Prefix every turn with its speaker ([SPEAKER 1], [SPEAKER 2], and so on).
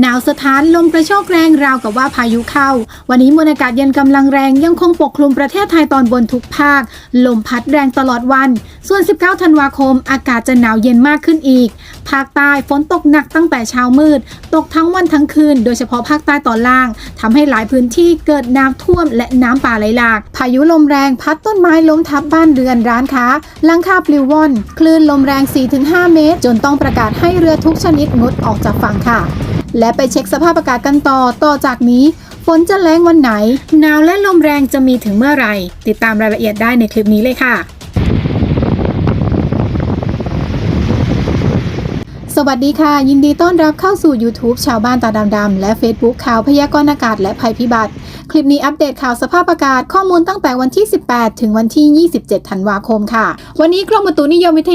[SPEAKER 1] หนาวสถานลมกระโชกแรงราวกับว่าพายุเข้า วันนี้มวลอากาศเย็นกำลังแรงยังคงปกคลุมประเทศไทยตอนบนทุกภาค ลมพัดแรงตลอดวัน ส่วน 19 ธันวาคม อากาศจะหนาวเย็นมากขึ้นอีก ภาคใต้ฝนตกหนักตั้งแต่เช้ามืด ตกทั้งวันทั้งคืน โดยเฉพาะภาคใต้ตอนล่างทำให้หลายพื้นที่เกิดน้ำท่วมและน้ำป่าไหลหลาก พายุลมแรงพัดต้นไม้ล้มทับบ้านเรือนร้านค้าหลังคาปลิวว่อน คลื่นลมแรง 4-5 เมตร จนต้องประกาศให้เรือทุกชนิดงดออกจากฝั่งค่ะและไปเช็คสภาพอากาศกันต่อ ต่อจากนี้ฝนจะแรงวันไหน หนาวและลมแรงจะมีถึงเมื่อไหร่ ติดตามรายละเอียดได้ในคลิปนี้เลยค่ะ สวัสดีค่ะ ยินดีต้อนรับเข้าสู่ YouTube ชาวบ้านตาดำๆและ Facebook ข่าวพยากรณ์อากาศและภัยพิบัติ คลิปนี้อัปเดตข่าวสภาพอากาศข้อมูลตั้งแต่วันที่ 18 ถึงวันที่ 27 ธันวาคมค่ะ วันนี้กรมอุตุนิยมวิท